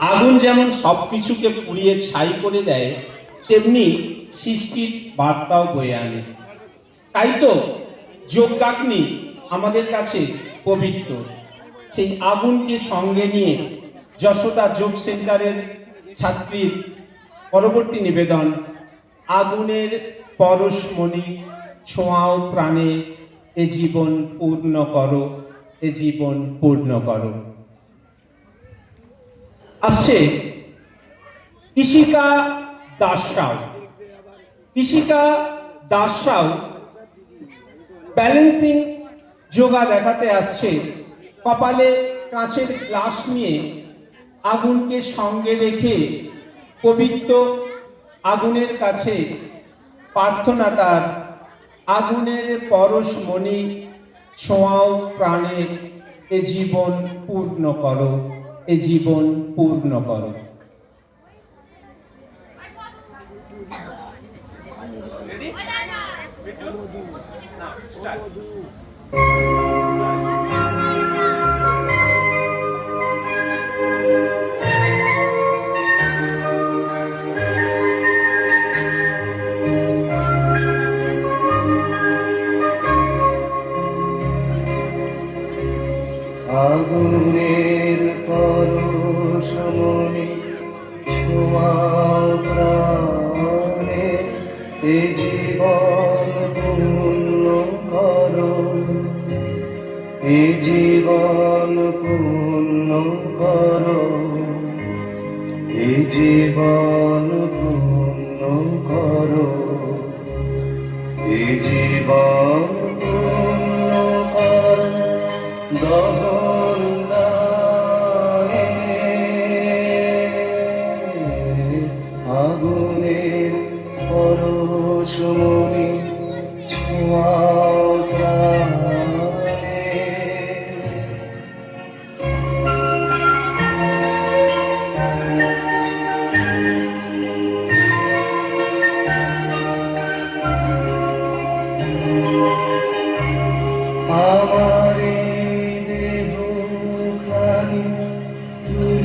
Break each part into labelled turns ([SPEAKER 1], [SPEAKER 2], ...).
[SPEAKER 1] আগুন যেমন সব কিছুকে পুড়িয়ে ছাই করে দেয়, তেমনি সৃষ্টির বার্তাও বয়ে আনে। তাই তো যজ্ঞাগ্নি আমাদের কাছে পবিত্র। সেই আগুনকে সঙ্গে নিয়ে যশোদা যোগ সেন্টারের ছাত্রীর পরবর্তী নিবেদন, আগুনের পরশমণি ছোঁয়াও প্রাণে, এ জীবন পূর্ণ করো, এ জীবন পূর্ণ করো। আসছে কৃষিকা দাসরাও। দাসরাও ব্যালেন্সিং যোগা দেখাতে আসছে। কপালে কাঁচের গ্লাস নিয়ে আগুনকে সঙ্গে রেখে পবিত্র আগুনের কাছে প্রার্থনা তার। আগুনের পরশ মণি, ছোঁয়াও প্রাণের এ জীবন পূর্ণ করো। এ জীবন পূর্ণ করো
[SPEAKER 2] আগুনের পরশমণি ছোঁয়া প্রাণে। এ জীবন পূর্ণ করো। এ জীবন পূর্ণ করো। এ জীবন পূর্ণ করো। এ জীবন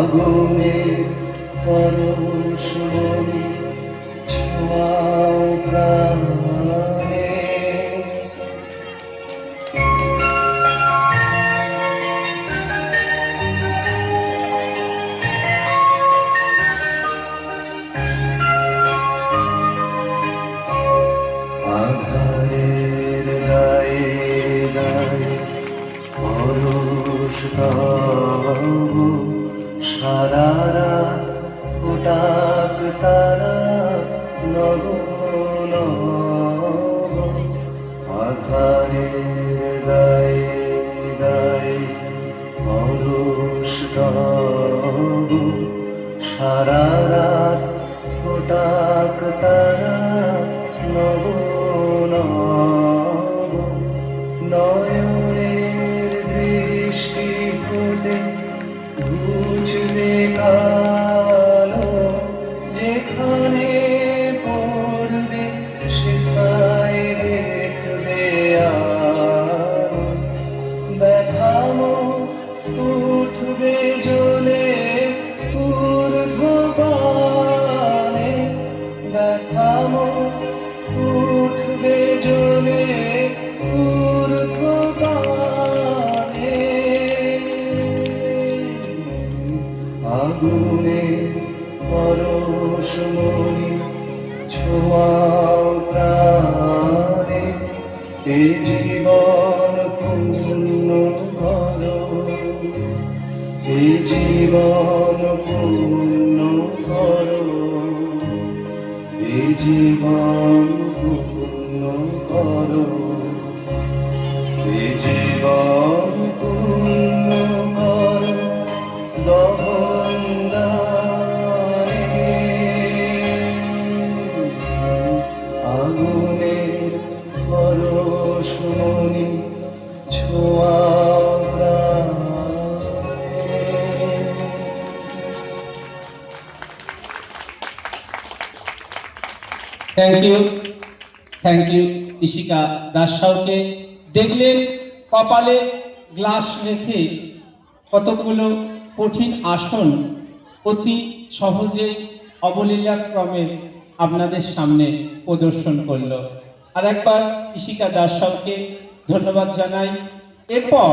[SPEAKER 2] আগুনে সারা রাত ফোটাক তারা নব নব। নয়নের দৃষ্টি হতে বুঝবে কালো আগুনে পরশমণি ছোঁয়াও প্রাণে। এ জীবন পূর্ণ করো। এ জীবন পূর্ণ করো। এ জীবন পূর্ণ করো। এ জীবন পূর্ণ করো। দহন
[SPEAKER 1] thank you thank you Ishika Das সাউকে দেখলেন কপালে গ্লাস রেখে কতগুলো কঠিন আসন অতি সহজেই অবলীলাক্রমে আপনাদের সামনে প্রদর্শন করল। আর একবার ইশিকা দাস সাউকে ধন্যবাদ জানাই। এরপর